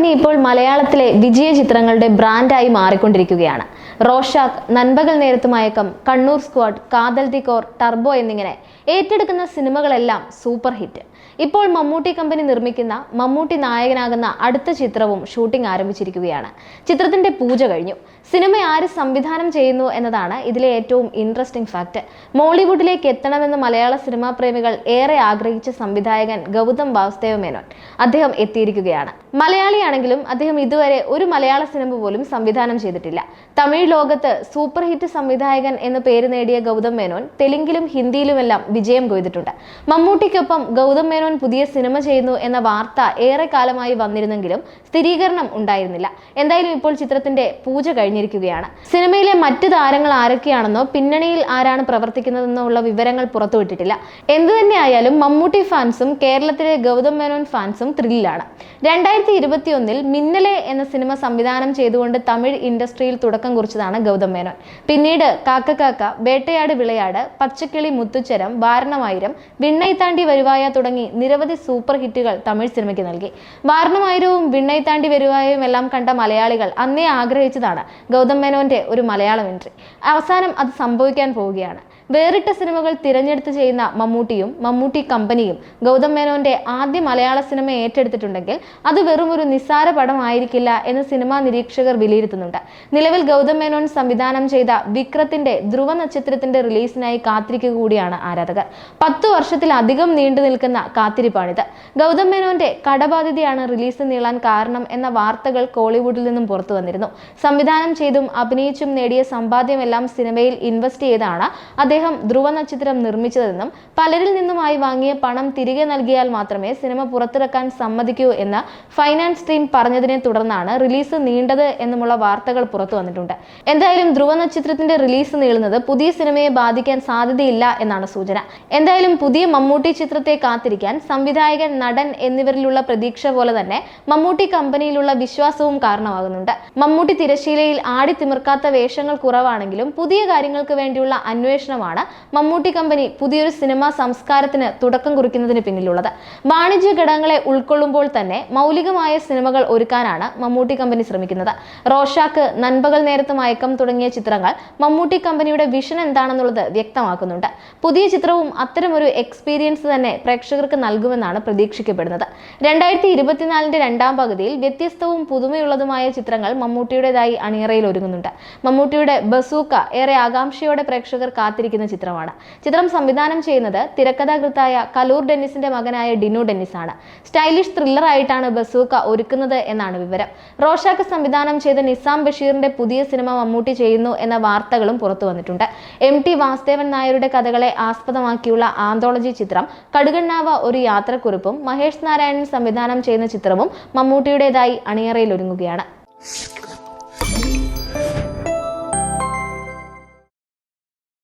Company ഇപ്പോൾ മലയാളത്തിലെ വിജയ ചിത്രങ്ങളുടെ ബ്രാൻഡായി മാറിക്കൊണ്ടിരിക്കുകയാണ്. Rorschach Nanpakal Nerathu Mayakkam Kannur Squad Kaathal The Core Turbo എന്നിങ്ങനെ ഏറ്റെടുക്കുന്ന സിനിമകളെല്ലാം സൂപ്പർ ഹിറ്റ്. ഇപ്പോൾ മമ്മൂട്ടി കമ്പനി നിർമ്മിക്കുന്ന മമ്മൂട്ടി നായകനാകുന്ന അടുത്ത ചിത്രവും ഷൂട്ടിംഗ് ആരംഭിച്ചിരിക്കുകയാണ്. ചിത്രത്തിന്റെ പൂജ കഴിഞ്ഞു. സിനിമ ആര് സംവിധാനം ചെയ്യുന്നു എന്നതാണ് ഇതിലെ ഏറ്റവും ഇൻട്രസ്റ്റിംഗ് ഫാക്ട് മോളിവുഡിലേക്ക് എത്തണമെന്ന് മലയാള സിനിമാ പ്രേമികൾ ഏറെ ആഗ്രഹിച്ച സംവിധായകൻ ഗൗതം വാസുദേവ മേനോൻ അദ്ദേഹം എത്തിയിരിക്കുകയാണ്. മലയാളിയാണെങ്കിലും അദ്ദേഹം ഇതുവരെ ഒരു മലയാള സിനിമ പോലും സംവിധാനം ചെയ്തിട്ടില്ല. തമിഴ് ലോകത്ത് സൂപ്പർ ഹിറ്റ് സംവിധായകൻ എന്ന് പേര് നേടിയ ഗൗതം മേനോൻ തെലുങ്കിലും ഹിന്ദിയിലുമെല്ലാം വിജയം കൊയ്തിട്ടുണ്ട്. മമ്മൂട്ടിക്കൊപ്പം ഗൗതം മേനോൻ പുതിയ സിനിമ ചെയ്യുന്നു എന്ന വാർത്ത ഏറെ കാലമായി വന്നിരുന്നെങ്കിലും സ്ഥിരീകരണം ഉണ്ടായിരുന്നില്ല. എന്തായാലും ഇപ്പോൾ ചിത്രത്തിന്റെ പൂജ കഴിഞ്ഞിരിക്കുകയാണ്. സിനിമയിലെ മറ്റ് താരങ്ങൾ ആരൊക്കെയാണെന്നോ പിന്നണിയിൽ ആരാണ് പ്രവർത്തിക്കുന്നതെന്നോ ഉള്ള വിവരങ്ങൾ പുറത്തുവിട്ടിട്ടില്ല. എന്തു തന്നെയായാലും മമ്മൂട്ടി ഫാൻസും കേരളത്തിലെ ഗൗതം മേനോൻ ഫാൻസും ത്രില്ലാണ് രണ്ടായിരത്തി ഇരുപത്തിയൊന്നിൽ മിന്നലെ എന്ന സിനിമ സംവിധാനം ചെയ്തുകൊണ്ട് തമിഴ് ഇൻഡസ്ട്രിയിൽ തുടക്കം കുറിച്ചതാണ് ഗൗതം മേനോൻ. പിന്നീട് കാക്ക കാക്ക വേട്ടയാട് വിളയാട് പച്ചക്കിളി മുത്തുച്ചരം വാരണമായിരം വിണ്ണൈത്താണ്ടി വരുവായ തുടങ്ങി നിരവധി സൂപ്പർ ഹിറ്റുകൾ തമിഴ് സിനിമയ്ക്ക് നൽകി. വാരണമായിരവും വിണ്ണൈത്താണ്ടി വരുവായവും എല്ലാം കണ്ട മലയാളികൾ അന്നേ ആഗ്രഹിച്ചതാണ് ഗൗതം മേനോന്റെ ഒരു മലയാളം എൻട്രി. അവസാനം അത് സംഭവിക്കാൻ പോവുകയാണ്. വേറിട്ട സിനിമകൾ തിരഞ്ഞെടുത്ത് ചെയ്യുന്ന മമ്മൂട്ടിയും മമ്മൂട്ടി കമ്പനിയും ഗൗതം മേനോന്റെ ആദ്യ മലയാള സിനിമ ഏറ്റെടുത്തിട്ടുണ്ടെങ്കിൽ അത് വെറും ഒരു നിസ്സാര പടമായിരിക്കില്ല എന്ന് സിനിമാ നിരീക്ഷകർ വിലയിരുത്തുന്നുണ്ട്. നിലവിൽ ഗൗതം മേനോൻ സംവിധാനം ചെയ്ത വിക്രത്തിന്റെ ധ്രുവ നക്ഷത്രത്തിന്റെ റിലീസിനായി കാത്തിരിക്കുക കൂടിയാണ് ആരാധകർ. പത്തു വർഷത്തിലധികം നീണ്ടു നിൽക്കുന്ന കാത്തിരിപ്പാണിത്. ഗൗതം മേനോന്റെ കടബാധ്യതയാണ് റിലീസ് നീളാൻ കാരണം എന്ന വാർത്തകൾ കോളിവുഡിൽ നിന്നും പുറത്തു വന്നിരുന്നു. സംവിധാനം ചെയ്തും അഭിനയിച്ചും നേടിയ സമ്പാദ്യമെല്ലാം സിനിമയിൽ ഇൻവെസ്റ്റ് ചെയ്താണ് അദ്ദേഹം ധ്രുവ നക്ഷത്രം നിർമ്മിച്ചതെന്നും പലരിൽ നിന്നുമായി വാങ്ങിയ പണം തിരികെ നൽകിയാൽ മാത്രമേ സിനിമ പുറത്തിറക്കാൻ സമ്മതിക്കൂ എന്ന് ഫൈനാൻസ് ടീം പറഞ്ഞതിനെ തുടർന്നാണ് റിലീസ് നീണ്ടത് എന്നുമുള്ള വാർത്തകൾ പുറത്തു വന്നിട്ടുണ്ട്. എന്തായാലും ധ്രുവ നക്ഷത്രത്തിന്റെ റിലീസ് നീളുന്നത് പുതിയ സിനിമയെ ബാധിക്കാൻ സാധ്യതയില്ല എന്നാണ് സൂചന. എന്തായാലും പുതിയ മമ്മൂട്ടി ചിത്രത്തെ കാത്തിരിക്കാൻ സംവിധായകൻ നടൻ എന്നിവരിലുള്ള പ്രതീക്ഷ പോലെ തന്നെ മമ്മൂട്ടി കമ്പനിയിലുള്ള വിശ്വാസവും കാരണമാകുന്നുണ്ട്. മമ്മൂട്ടി തിരശീലയിൽ ആടിത്തിമിർക്കാത്ത വേഷങ്ങൾ കുറവാണെങ്കിലും പുതിയ കാര്യങ്ങൾക്ക് വേണ്ടിയുള്ള അന്വേഷണമാണ് മമ്മൂട്ടി കമ്പനി പുതിയൊരു സിനിമാ സംസ്കാരത്തിന് തുടക്കം കുറിക്കുന്നതിന് പിന്നിലുള്ളത്. വാണിജ്യ ഘടകങ്ങളെ ഉൾക്കൊള്ളുമ്പോൾ തന്നെ മൗലികമായ സിനിമകൾ ഒരുക്കാനാണ് മമ്മൂട്ടി കമ്പനി ശ്രമിക്കുന്നത്. റോഷാക്ക് നൻപകൽ നേരത്ത് മയക്കം തുടങ്ങിയ ചിത്രങ്ങൾ മമ്മൂട്ടി കമ്പനിയുടെ വിഷൻ എന്താണെന്നുള്ളത് വ്യക്തമാക്കുന്നുണ്ട്. പുതിയ ചിത്രവും അത്തരമൊരു എക്സ്പീരിയൻസ് തന്നെ പ്രേക്ഷകർക്ക് നൽകുമെന്നാണ് പ്രതീക്ഷിക്കപ്പെടുന്നത്. രണ്ടായിരത്തി ഇരുപത്തിനാലിന്റെ രണ്ടാം പകുതിയിൽ വ്യത്യസ്തവും പുതുമയുള്ളതുമായ ചിത്രങ്ങൾ മമ്മൂട്ടിയുടേതായി അണിയറയിൽ ഒരുങ്ങുന്നുണ്ട്. മമ്മൂട്ടിയുടെ ബസൂക്ക ഏറെ ആകാംക്ഷയോടെ പ്രേക്ഷകർ കാത്തിരിക്കുന്ന ചിത്രമാണ്. ചിത്രം സംവിധാനം ചെയ്യുന്നത് തിരക്കഥാകൃത്തായ കലൂർ ഡെന്നിസിന്റെ മകനായ ഡിനു ഡെന്നിസ് ആണ് സ്റ്റൈലിഷ് ത്രില്ലർ ആയിട്ടാണ് ബസൂക്ക ഒരുക്കുന്നത് എന്നാണ് വിവരം. റോഷാക്ക് സംവിധാനം ചെയ്ത നിസാം ബഷീറിന്റെ പുതിയ സിനിമ മമ്മൂട്ടി ചെയ്യുന്നു എന്ന വാർത്തകളും പുറത്തു വന്നിട്ടുണ്ട്. എം ടി വാസുദേവൻ നായരുടെ കഥകളെ ആസ്പദമാക്കിയുള്ള ആന്തോളജി ചിത്രം കടുകണ്ണാവ ഒരു യാത്രക്കുറിപ്പും മഹേഷ് നാരായണൻ സംവിധാനം ചെയ്യുന്ന ചിത്രവും മമ്മൂട്ടിയുടേതായി അണിയറയിൽ ഒരുങ്ങുകയാണ്.